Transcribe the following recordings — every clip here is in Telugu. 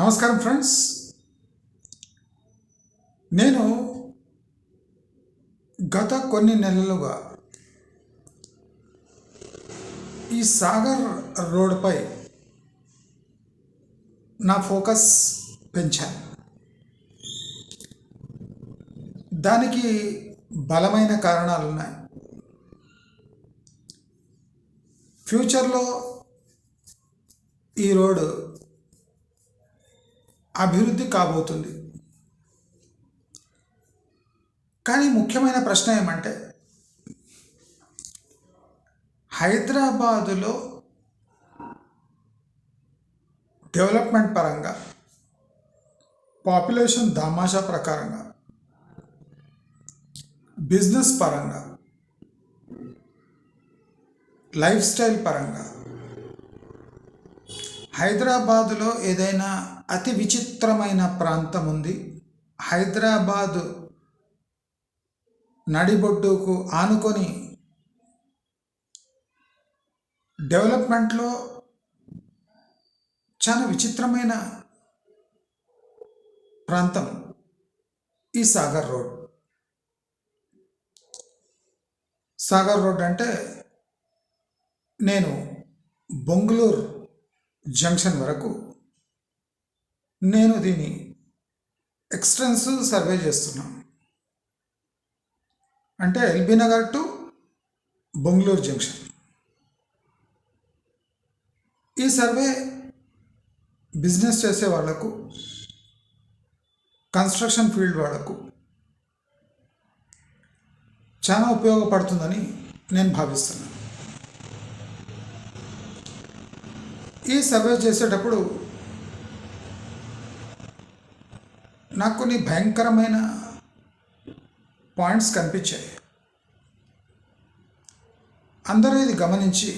నమస్కారం ఫ్రెండ్స్. నేను గత కొన్ని నెలలుగా ఈ సాగర్ రోడ్పై నా ఫోకస్ పెంచాను. దానికి బలమైన కారణాలు ఉన్నాయి. ఫ్యూచర్లో ఈ రోడ్డు అభివృద్ధి కాబోతుంది. కానీ ముఖ్యమైన ప్రశ్న ఏమంటే హైదరాబాదులో డెవలప్మెంట్ పరంగా పాపులేషన్ దామాషా ప్రకారంగా బిజినెస్ పరంగా లైఫ్ స్టైల్ పరంగా హైదరాబాదులో ఏదైనా అతి విచిత్రమైన ప్రాంతం ఉంది. హైదరాబాదు నడిబొడ్డుకు ఆనుకొని డెవలప్మెంట్లో చాలా విచిత్రమైన ప్రాంతం ఈ సాగర్ రోడ్. సాగర్ రోడ్ అంటే నేను బొంగుళూరు జంక్షన్ వరకు నేను దీని ఎక్స్టెన్స్ సర్వే చేస్తున్నాను. అంటే LB Nagar to Bongulur junction ఈ సర్వే బిజినెస్ చేసే వాళ్ళకు కన్స్ట్రక్షన్ ఫీల్డ్ వాళ్ళకు చాలా ఉపయోగపడుతుందని నేను భావిస్తున్నాను. ఈ సర్వే చేసేటప్పుడు నాకు కొన్ని భయంకరమైన పాయింట్స్ కనిపించాయి. అందరూ ఇది గమనించి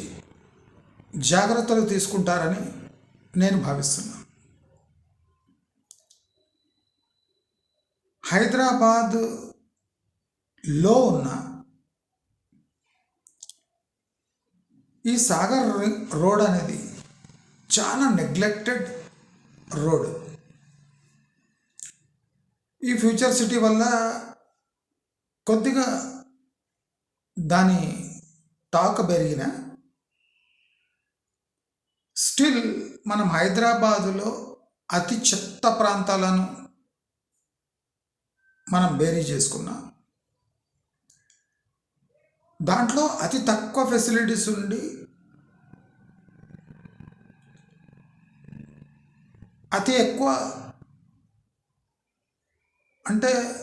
జాగ్రత్తలు తీసుకుంటారని నేను భావిస్తున్నాను హైదరాబాద్లో ఉన్న ఈ సాగర్ రోడ్ అనేది చాలా నెగ్లెక్టెడ్ రోడ్. ఈ ఫ్యూచర్ సిటీ వల్ల కొద్దిగా దాని టాక్ పెరిగిన స్టిల్ మనం హైదరాబాదులో అతి చెత్త ప్రాంతాలను మనం బేరీ చేసుకున్నాం. దాంట్లో అతి తక్కువ ఫెసిలిటీస్ ఉండి అతి ఎక్కువ అంటే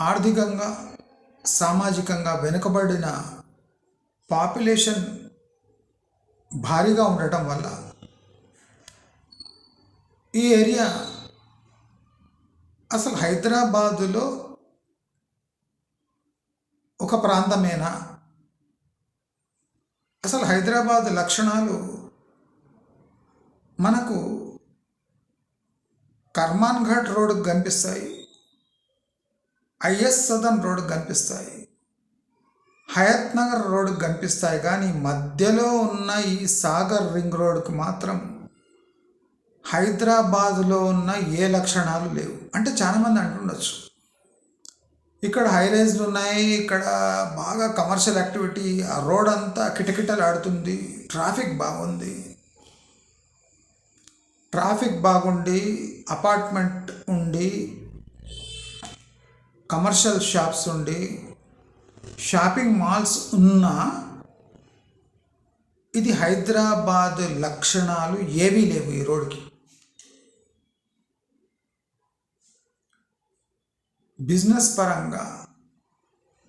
ఆర్థికంగా సామాజికంగా వెనుకబడిన పాపులేషన్ భారీగా ఉండటం వల్ల ఈ ఏరియా అసలు హైదరాబాదులో ఒక ప్రాంతమేనా? అసలు హైదరాబాద్ లక్షణాలు మనకు కర్మాన్ఘాట్ రోడ్కు కనిపిస్తాయి. ఐఎస్ సదన్ రోడ్డు కనిపిస్తాయి. హయత్ నగర్ రోడ్డు కనిపిస్తాయి కానీ మధ్యలో ఉన్న ఈ సాగర్ రింగ్ రోడ్డుకు మాత్రం హైదరాబాదులో ఉన్న ఏ లక్షణాలు లేవు. అంటే చాలామంది అంటుండొచ్చు. ఇక్కడ హైరేజ్లు ఉన్నాయి ఇక్కడ బాగా కమర్షియల్ యాక్టివిటీ ఆ రోడ్ అంతా కిటకిటలు ఆడుతుంది ట్రాఫిక్ బాగుంది. ట్రాఫిక్ బాగుండి అపార్ట్మెంట్ ఉండి కమర్షియల్ షాప్స్ ఉండి షాపింగ్ మాల్స్ ఉన్నా ఇది హైదరాబాద్ లక్షణాలు ఏవీ లేవు ఈ రోడ్కి బిజినెస్ పరంగా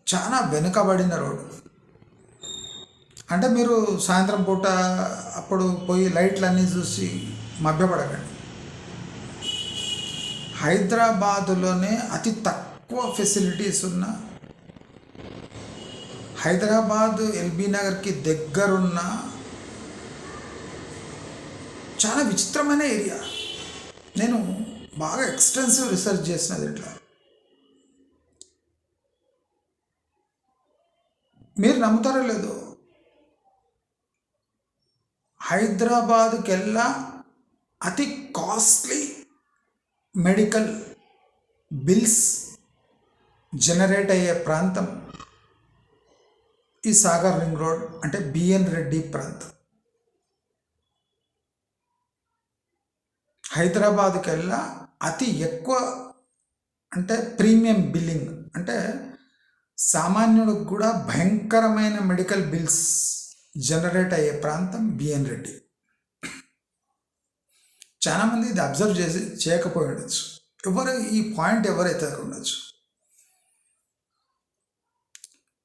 చాలా వెనుకబడిన రోడ్డు. అంటే మీరు సాయంత్రం పూట అప్పుడు పోయి లైట్లన్నీ చూసి మభ్యపడకండి. హైదరాబాదులోనే అతి తక్కువ ఫెసిలిటీస్ ఉన్న హైదరాబాద్ ఎల్బీ నగర్కి దగ్గరున్న చాలా విచిత్రమైన ఏరియా. నేను బాగా ఎక్స్టెన్సివ్ రీసెర్చ్ చేసినది ఇట్లా మీరు నమ్ముతారో లేదో హైదరాబాద్కెల్లా అతి కాస్ట్లీ మెడికల్ బిల్స్ జనరేట్ అయ్యే ప్రాంతం ఈ సాగర్ రింగ్ రోడ్ అంటే బిఎన్ రెడ్డి ప్రాంతం. హైదరాబాద్కి వెళ్ళా అతి ఎక్కువ అంటే ప్రీమియం బిల్లింగ్ అంటే సామాన్యుడికి కూడా భయంకరమైన మెడికల్ బిల్స్ జనరేట్ అయ్యే ప్రాంతం బిఎన్ రెడ్డి. చాలామంది ఇది అబ్జర్వ్ చేసి చేయకపోయి ఉండొచ్చు. ఎవరు ఈ పాయింట్ ఎవరైతే ఉండొచ్చు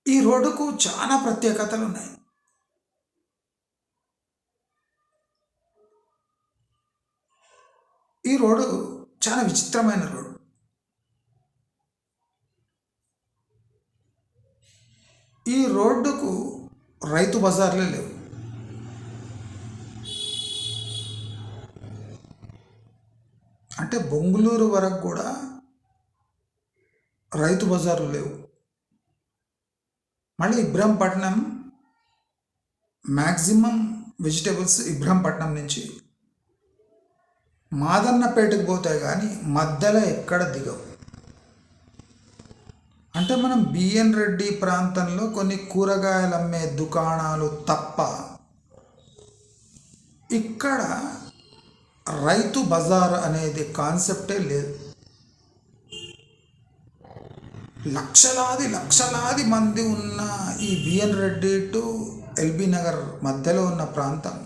ఈ రోడ్డుకు చాలా ప్రత్యేకతలు ఉన్నాయి. ఈ రోడ్డు చాలా విచిత్రమైన రోడ్డు. ఈ రోడ్డుకు రైతు బజార్లే లేవు. అంటే బొంగుళూరు వరకు కూడా రైతు బజార్లు లేవు. మళ్ళీ ఇబ్రహంపట్నం మ్యాక్సిమం వెజిటేబుల్స్ ఇబ్రహంపట్నం నుంచి మాదన్నపేటకు పోతాయి కానీ మధ్యలో ఎక్కడ దిగవు. అంటే మనం బిఎన్ రెడ్డి ప్రాంతంలో కొన్ని కూరగాయలు అమ్మే దుకాణాలు తప్ప ఇక్కడ రైతు బజార్ అనేది కాన్సెప్టే లేదు. లక్షలాది లక్షలాది మంది ఉన్న ఈ BN Reddy to LB Nagar మధ్యలో ఉన్న ప్రాంతం.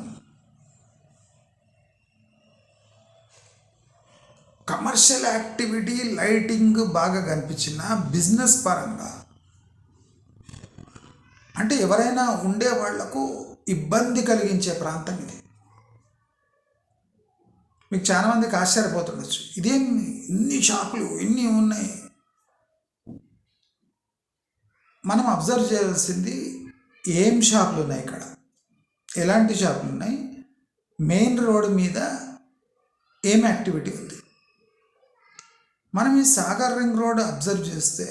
కమర్షియల్ యాక్టివిటీ లైటింగ్ బాగా కనిపించిన బిజినెస్ పరంగా అంటే ఎవరైనా ఉండే వాళ్ళకు ఇబ్బంది కలిగించే ప్రాంతం ఇది. మీకు చాలా మందికి ఆశ్చర్యపోతుండొచ్చు. ఇదేం ఇన్ని షాపులు ఇన్ని ఉన్నాయి. మనం అబ్జర్వ్ చేయాల్సింది ఏం షాపులు ఉన్నాయి ఇక్కడ? ఎలాంటి షాపులు ఉన్నాయి? మెయిన్ రోడ్ మీద ఏం యాక్టివిటీ ఉంది? మనం ఈ సాగర్ రింగ్ రోడ్ అబ్జర్వ్ చేస్తే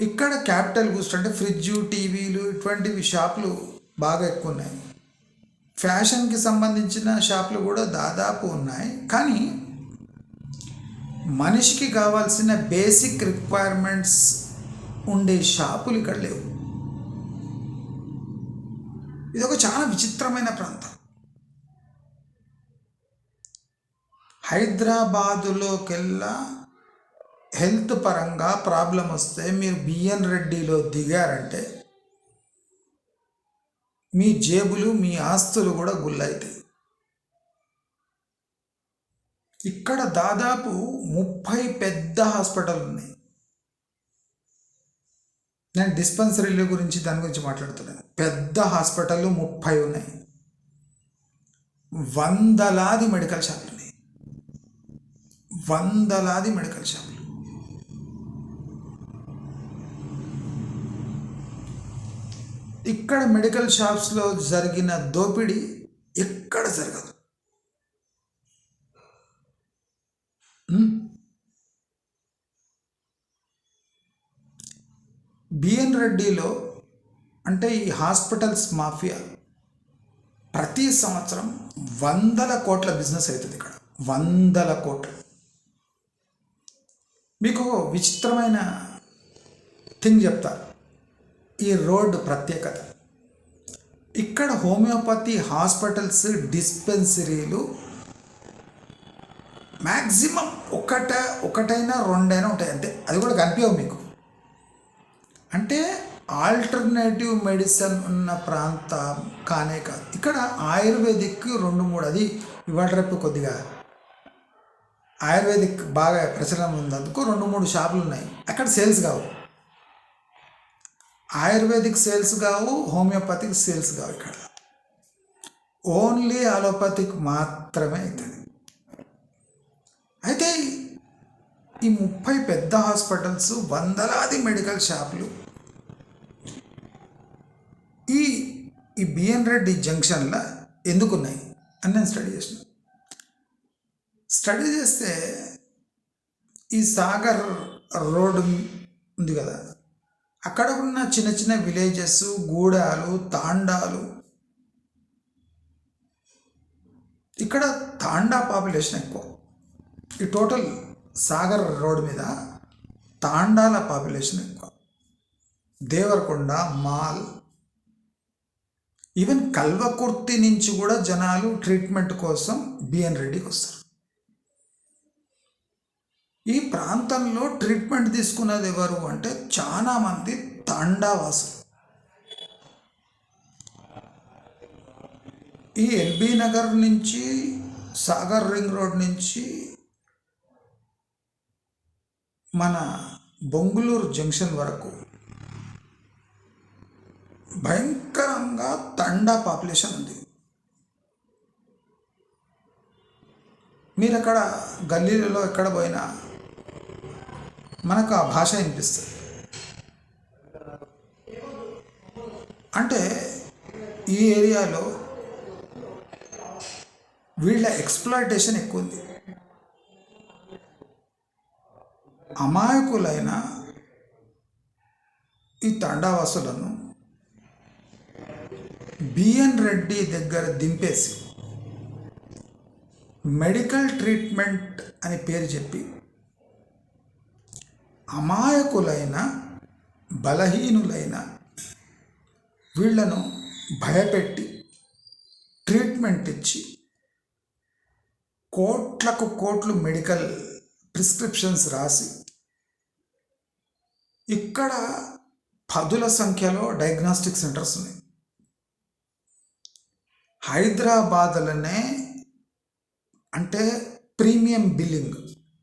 ఇక్కడ క్యాపిటల్ గూడ్స్ అంటే ఫ్రిడ్జ్ టీవీలు ఇటువంటివి షాపులు బాగా ఎక్కువ ఉన్నాయి ఫ్యాషన్కి సంబంధించిన షాపులు కూడా దాదాపు ఉన్నాయి. కానీ మనిషికి కావాల్సిన బేసిక్ రిక్వైర్మెంట్స్ ఉండే షాపులు ఇక్కడ లేవు. ఇది ఒక చాలా విచిత్రమైన ప్రాంతం. హైదరాబాదులోకెల్లా హెల్త్ పరంగా ప్రాబ్లం వస్తే మీరు బిఎన్ రెడ్డిలో దిగారంటే మీ జేబులు మీ ఆస్తులు కూడా గుల్లవుతాయి ఇక్కడ దాదాపు ముప్పై పెద్ద హాస్పిటల్ ఉన్నాయి నేను డిస్పెన్సరీల గురించి దాని గురించి మాట్లాడుతున్నాను పెద్ద హాస్పిటల్ ముప్పై ఉన్నాయి. వందలాది మెడికల్ షాపులు ఉన్నాయి. వందలాది మెడికల్ షాపులు ఇక్కడ మెడికల్ షాప్స్లో జరిగిన దోపిడీ ఎక్కడ జరగదు. బిఎన్ రెడ్డిలో అంటే ఈ హాస్పిటల్స్ మాఫియా ప్రతి సంవత్సరం వందల కోట్ల బిజినెస్ అవుతుంది ఇక్కడ. వందల కోట్లు. మీకు విచిత్రమైన థింగ్ చెప్తా. ఈ రోడ్డు ప్రత్యేకత. ఇక్కడ హోమియోపతి హాస్పిటల్స్ డిస్పెన్సరీలు మ్యాక్సిమం ఒకట ఒకటైనా రెండైనా ఉంటాయి అంతే. అది కూడా కనిపించవు మీకు. అంటే ఆల్టర్నేటివ్ మెడిసిన్ ఉన్న ప్రాంతం కానే కాదు. ఇక్కడ ఆయుర్వేదిక్ రెండు మూడు అది ఇవాళ రేపు కొద్దిగా ఆయుర్వేదిక్ బాగా ప్రచలనం ఉన్నందుకు రెండు మూడు షాపులు ఉన్నాయి. అక్కడ సేల్స్ కావు. ఆయుర్వేదిక్ సేల్స్ కావు హోమియోపతిక్ సేల్స్ కావు ఇక్కడ. ఓన్లీ అలోపతిక్ మాత్రమే అవుతుంది అయితే ఈ ముప్పై పెద్ద హాస్పిటల్స్ వందలాది మెడికల్ షాపులు ఈ ఈ బిఎన్ రెడ్డి జంక్షన్లో ఎందుకున్నాయి? అని నేను స్టడీ చేసిన స్టడీ చేస్తే ఈ సాగర్ రోడ్ ఉంది కదా అక్కడ ఉన్న చిన్న చిన్న విలేజెస్ గూడాలు తాండాలు ఇక్కడ తాండా పాపులేషన్ ఎక్కువ. ఈ టోటల్ సాగర్ రోడ్ మీద తాండాల పాపులేషన్ ఎక్కువ. దేవరకొండ మాల్ ఈవెన్ కల్వకుర్తి నుంచి కూడా జనాలు ట్రీట్మెంట్ కోసం బిఎన్ రెడ్డికి వస్తారు. ఈ ప్రాంతంలో ట్రీట్మెంట్ తీసుకున్నది ఎవరు అంటే చాలామంది తాండావాసులు. ఈ ఎల్బీ నగర్ నుంచి సాగర్ రింగ్ రోడ్ నుంచి మన బొంగుళూరు జంక్షన్ వరకు భయంకరంగా తండా పాపులేషన్ ఉంది. మీరు అక్కడ గల్లీలలో ఎక్కడ పోయినా మనకు ఆ భాష వినిపిస్తుంది. అంటే ఈ ఏరియాలో వీళ్ళ ఎక్స్ప్లాయిటేషన్ ఎక్కువ ఉంది. అమాయకులైన ఈ తండావాసులను బిఎన్ రెడ్డి దగ్గర దింపేసి మెడికల్ ట్రీట్మెంట్ అని పేరు చెప్పి అమాయకులైన బలహీనులైన వీళ్ళను భయపెట్టి ట్రీట్మెంట్ ఇచ్చి కోట్లకు కోట్లు మెడికల్ ప్రిస్క్రిప్షన్స్ రాసి ఇక్కడ పదుల సంఖ్యలో డయాగ్నాస్టిక్ సెంటర్స్ ఉన్నాయి. హైదరాబాద్లోనే అంటే ప్రీమియం బిల్లింగ్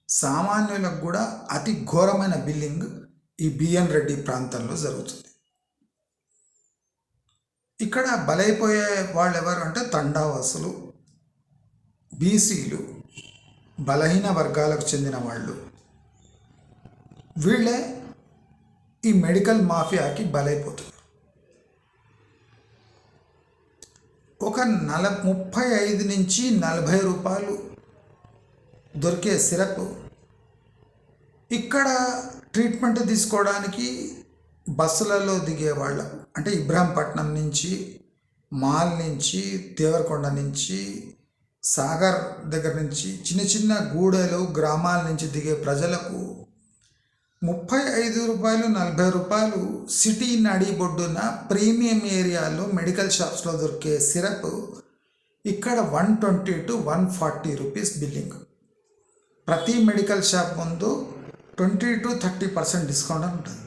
సామాన్యులకు కూడా అతి ఘోరమైన బిల్లింగ్ ఈ బిఎన్ రెడ్డి ప్రాంతంలో జరుగుతుంది. ఇక్కడ బలైపోయే వాళ్ళు ఎవరు అంటే తండావాసులు బీసీలు బలహీన వర్గాలకు చెందిన వాళ్ళు. వీళ్ళే ఈ మెడికల్ మాఫియాకి బలైపోతుంది ఒక నల ముప్పై ఐదు నుంచి నలభై రూపాయలు దొరికే సిరప్. ఇక్కడ ట్రీట్మెంట్ తీసుకోవడానికి బస్సులలో దిగేవాళ్ళ. అంటే ఇబ్రహంపట్నం నుంచి మాల్ నుంచి దేవరకొండ నుంచి సాగర్ దగ్గర నుంచి చిన్న చిన్న గూడెలు గ్రామాల నుంచి దిగే ప్రజలకు ముప్పై ఐదు రూపాయలు నలభై రూపాయలు సిటీ నడిబొడ్డున ప్రీమియం ఏరియాలో మెడికల్ షాప్స్లో దొరికే సిరప్ ఇక్కడ one twenty two one forty rupees billing. ప్రతి మెడికల్ షాప్ ముందు twenty two thirty percent discount ఉంటుంది.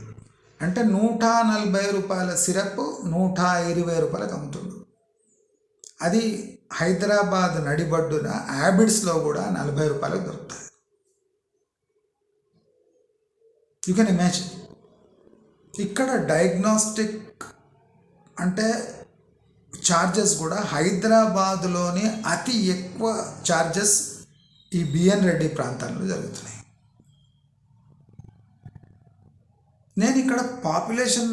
అంటే నూట నలభై రూపాయల సిరప్ నూట ఇరవై రూపాయలకు అమ్ముతుంది అది హైదరాబాద్ నడిబడ్డున హ్యాబిట్స్లో కూడా నలభై రూపాయలకు దొరుకుతుంది. యూ కెన్ ఇమాజిన్ ఇక్కడ డయాగ్నోస్టిక్ అంటే ఛార్జెస్ కూడా హైదరాబాద్లోని అతి ఎక్కువ ఛార్జెస్ ఈ బిఎన్ రెడ్డి ప్రాంతాల్లో జరుగుతున్నాయి. నేను ఇక్కడ పాపులేషన్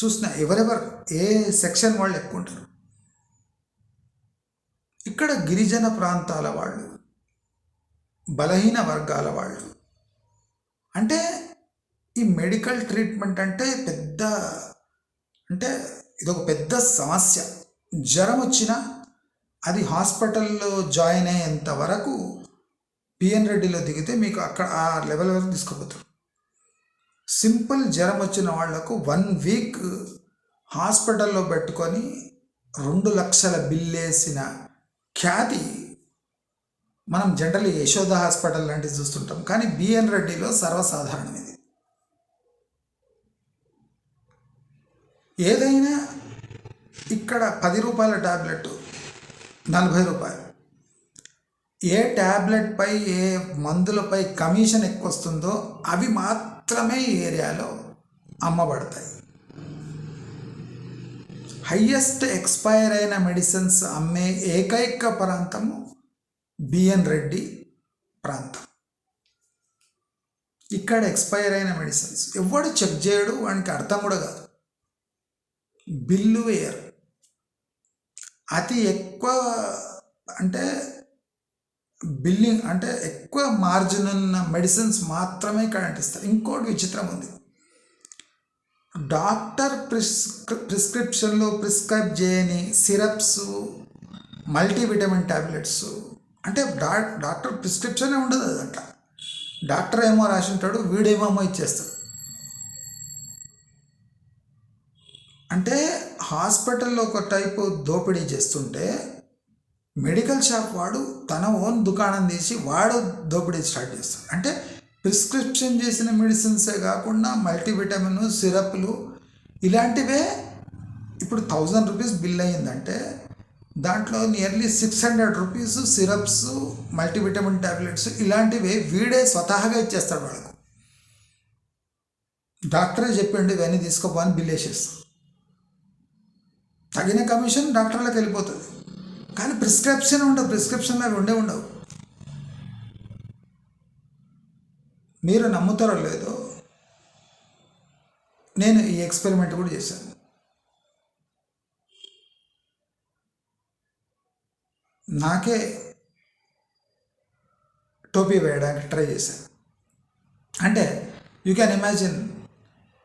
చూసిన ఎవరెవరు ఏ సెక్షన్ వాళ్ళు ఎక్కువ ఉంటారు? ఇక్కడ గిరిజన ప్రాంతాల వాళ్ళు బలహీన వర్గాల వాళ్ళు. అంటే ఈ మెడికల్ ట్రీట్మెంట్ అంటే పెద్ద అంటే ఇది ఒక పెద్ద సమస్య. జ్వరం వచ్చినా అది హాస్పిటల్లో జాయిన్ అయ్యేంత వరకు పిఎన్ రెడ్డిలో దిగితే మీకు అక్కడ ఆ లెవెల్ వరకు తీసుకుపోతారు. సింపుల్ జ్వరం వచ్చిన వాళ్ళకు వన్ వీక్ హాస్పిటల్లో పెట్టుకొని రెండు లక్షల బిల్లేసిన ఖ్యాతి మనం జనరల్ యశోద హాస్పిటల్ లాంటివి చూస్తుంటాం. కానీ బిఎన్ రెడ్డిలో సర్వసాధారణం ఇది. ఏదైనా ఇక్కడ పది రూపాయల ట్యాబ్లెట్ నలభై రూపాయలు. ఏ ట్యాబ్లెట్పై ఏ మందులపై కమిషన్ ఎక్కువ వస్తుందో అవి మాత్రమే ఈ ఏరియాలో అమ్మబడతాయి. హయ్యెస్ట్ ఎక్స్పైర్ అయిన మెడిసిన్స్ అమ్మే ఏకైక ప్రాంతము బిఎన్ రెడ్డి ప్రాంతం. ఇక్కడ ఎక్స్పైర్ అయిన మెడిసిన్స్. ఎవడు చెక్ చేయడు వానికి అర్థం కూడా కాదు. బిల్లు వేయరు. అతి ఎక్కువ అంటే బిల్లింగ్ అంటే ఎక్కువ మార్జిన్ ఉన్న మెడిసిన్స్ మాత్రమే కరెంట్ ఇంకోటి విచిత్రం ఉంది. డాక్టర్ ప్రిస్ ప్రిస్క్రిప్షన్లో ప్రిస్క్రైబ్ చేయని సిరప్స్ మల్టీవిటమిన్ ట్యాబ్లెట్స్ అంటే డా డాక్టర్ ప్రిస్క్రిప్షనే ఉండదు అది అట్లా డాక్టర్ ఏమో రాసి ఉంటాడు వీడేమో ఇచ్చేస్తాడు. అంటే హాస్పిటల్లో ఒక టైపు దోపిడీ చేస్తుంటే మెడికల్ షాప్ వాడు తన ఓన్ దుకాణం తీసి వాడు దోపిడీ స్టార్ట్ చేస్తాడు. అంటే ప్రిస్క్రిప్షన్ చేసిన మెడిసిన్సే కాకుండా మల్టీవిటమిన్ సిరప్లు ఇలాంటివే ఇప్పుడు థౌజండ్ రూపీస్ బిల్ అయ్యిందంటే దాంట్లో nearly six hundred rupees syrups multivitamin tablets ఇలాంటివి వీడే స్వతహాగా ఇచ్చేస్తాడు వాళ్ళకు డాక్టరే చెప్పిండు ఇవన్నీ తీసుకోపోని బిల్ వేసేస్తాం తగిన కమిషన్ డాక్టర్లకు వెళ్ళిపోతుంది. కానీ ప్రిస్క్రిప్షన్ ఉండవు ప్రిస్క్రిప్షన్ అవి ఉండే ఉండవు. మీరు నమ్ముతారో లేదో నేను ఈ ఎక్స్పెరిమెంట్ కూడా చేశాను. నాకే టోపీ వేయడానికి ట్రై చేశాను. అంటే యూ క్యాన్ ఇమాజిన్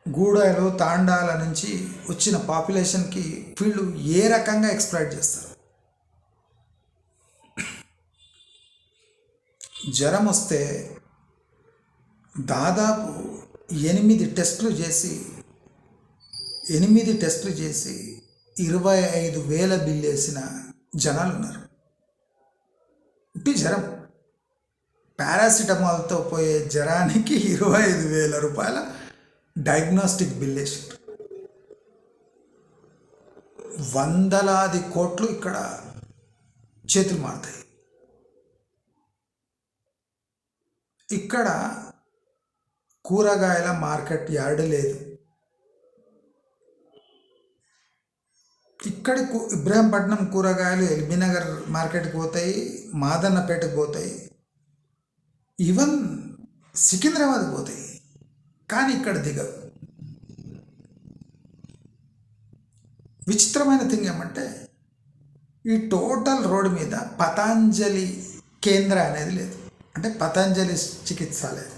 గూడాలు తాండాల నుంచి వచ్చిన పాపులేషన్కి వీళ్ళు ఏ రకంగా ఎక్స్ప్లాయిట్ చేస్తారు? జ్వరం వస్తే దాదాపు ఎనిమిది టెస్టులు చేసి ఎనిమిది టెస్టులు చేసి ఇరవై ఐదు వేల బిల్ వేసిన జనాలు ఉన్నారు. ఉట్టి జ్వరం. పారాసిటమాల్తో పోయే జ్వరానికి ఇరవై ఐదు వేల రూపాయల డయాగ్నోస్టిక్ బిల్ వేసారు వందలాది కోట్లు ఇక్కడ చేతులు మారుతాయి. ఇక్కడ కూరగాయల మార్కెట్ యార్డ్ లేదు. ఇక్కడి కు- ఇబ్రహీంపట్నం కూరగాయలు ఎల్బీనగర్ మార్కెట్కి పోతాయి మాదన్నపేటకు పోతాయి. ఈవెన్ సికింద్రాబాద్కి పోతాయి. కానీ ఇక్కడ దిగవు విచిత్రమైన థింగ్ ఏమంటే ఈ టోటల్ రోడ్ మీద పతాంజలి కేంద్ర అనేది లేదు. అంటే పతంజలి చికిత్సాలయం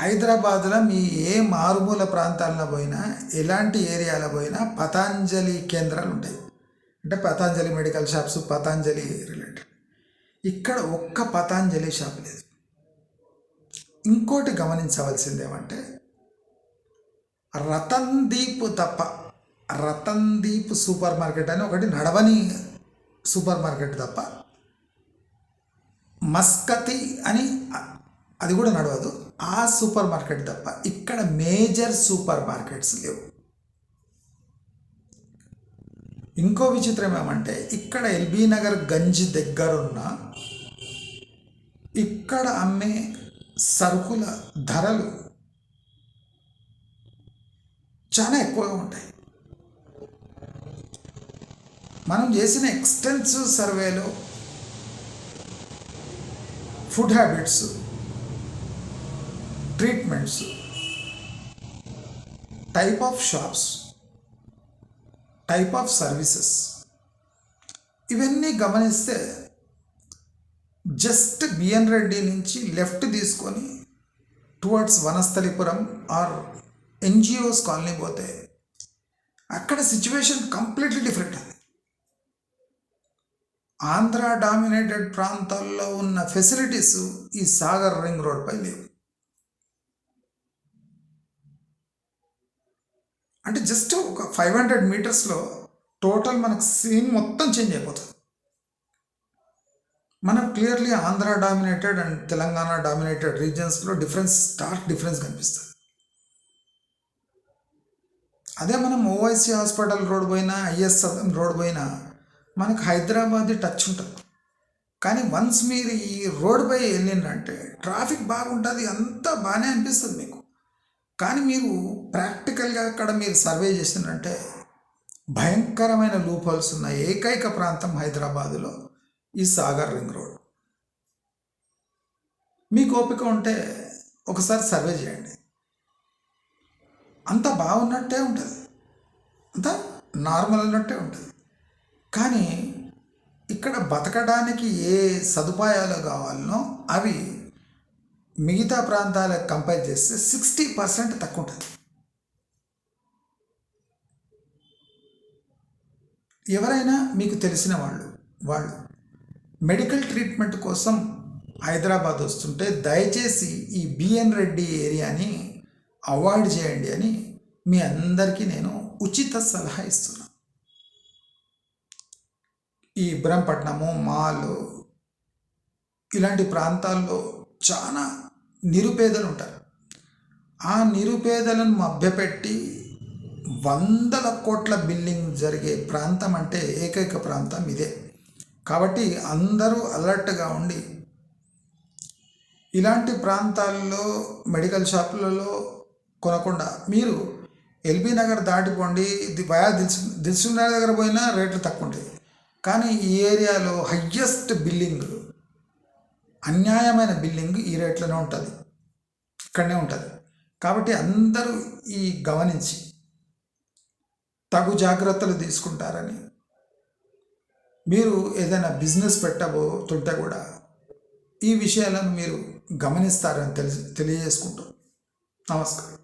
హైదరాబాద్లో మీ ఏ మారుమూల ప్రాంతాల్లో పోయినా ఎలాంటి ఏరియాలో పోయినా పతాంజలి కేంద్రాలు ఉంటాయి. అంటే Patanjali medical shops Patanjali related. ఇక్కడ ఒక్క పతాంజలి షాప్ లేదు. ఇంకోటి గమనించవలసింది ఏమంటే రతన్ దీప్ తప్ప రతన్ దీప్ సూపర్ మార్కెట్ అని ఒకటి నడవని సూపర్ మార్కెట్ తప్ప మస్కతి అని అది కూడా నడవదు. ఆ సూపర్ మార్కెట్ తప్ప ఇక్కడ మేజర్ సూపర్ మార్కెట్స్ లేవు. ఇంకో విచిత్రం ఏమంటే ఇక్కడ ఎల్బీ నగర్ గంజ్ దగ్గరున్న ఇక్కడ అమ్మే సరుకుల ధరలు చాలా ఎక్కువగా ఉంటాయి. మనం చేసిన ఎక్స్టెన్సివ్ సర్వేలో food habits treatments type of shops type of services ఇవన్నీ గమనిస్తే జస్ట్ బిఎన్ రెడ్డి నుంచి లెఫ్ట్ తీసుకొని towards Vanasthalipuram or NGOs colony పోతే అక్కడ సిచ్యువేషన్ కంప్లీట్లీ డిఫరెంట్ అది. ఆంధ్ర డామినేటెడ్ ప్రాంతాల్లో ఉన్న ఫెసిలిటీస్ ఈ సాగర్ రింగ్ రోడ్పై లేవు. అంటే జస్ట్ ఒక ఫైవ్ హండ్రెడ్ మీటర్స్లో టోటల్ మనకు సీన్ మొత్తం చేంజ్ అయిపోతుంది. మనం clearly Andhra dominated and Telangana dominated రీజన్స్లో difference stark difference కనిపిస్తుంది. అదే మనం ఓవైసీ హాస్పిటల్ రోడ్ పోయినా ఐఎస్ఎం రోడ్ పోయినా మనకు హైదరాబాద్ టచ్ ఉంటుంది. కానీ వన్స్ మీరు ఈ రోడ్ పై ట్రాఫిక్ బాగుంటుంది అంతా బాగానే అనిపిస్తుంది మీకు. కానీ మీరు ప్రాక్టికల్గా అక్కడ మీరు సర్వే చేసిందంటే భయంకరమైన లూప్ హోల్స్ ఉన్న ఏకైక ప్రాంతం హైదరాబాదులో ఈ సాగర్ రింగ్ రోడ్. మీకు ఓపిక ఉంటే ఒకసారి సర్వే చేయండి. అంత బాగున్నట్టే ఉంటుంది. అంత నార్మల్ అన్నట్టే ఉంటుంది. కానీ ఇక్కడ బతకడానికి ఏ సదుపాయాలు కావాలనో అవి మిగతా ప్రాంతాలకు కంపేర్ చేస్తే సిక్స్టీ పర్సెంట్ తక్కువ ఉంటుంది. ఎవరైనా మీకు తెలిసిన వాళ్ళు వాళ్ళు మెడికల్ ట్రీట్మెంట్ కోసం హైదరాబాద్ వస్తుంటే దయచేసి ఈ బిఎన్ రెడ్డి ఏరియాని అవాయిడ్ చేయండి అని మీ అందరికీ నేను ఉచిత సలహా ఇస్తున్నా. ఈ ఇబ్రహంపట్నము మాల్ ఇలాంటి ప్రాంతాల్లో చాలా నిరుపేదలు ఉంటారు. ఆ నిరుపేదలను మభ్యపెట్టి వందల కోట్ల బిల్లింగ్ జరిగే ప్రాంతం అంటే ఏకైక ప్రాంతం ఇదే. కాబట్టి అందరూ అలర్ట్గా ఉండి ఇలాంటి ప్రాంతాల్లో మెడికల్ షాపులలో కొనకుండా మీరు ఎల్బీ నగర్ దాటిపోండి. బయా వయా దిల్సు దిల్సుఖ్ నగర్ దగ్గర పోయినా రేట్లు తక్కువ ఉంటాయి కానీ ఈ ఏరియాలో హయ్యెస్ట్ బిల్లింగ్ అన్యాయమైన బిల్లింగ్ ఈ రేట్లోనే ఉంటుంది. ఇక్కడనే ఉంటుంది. కాబట్టి అందరూ ఈ గమనించి తగు జాగ్రత్తలు తీసుకుంటారని మీరు ఏదైనా బిజినెస్ పెట్టబోతుంటే కూడా ఈ విషయాలను మీరు గమనిస్తారని తెలిసి తెలియజేసుకుంటూ నమస్కారం.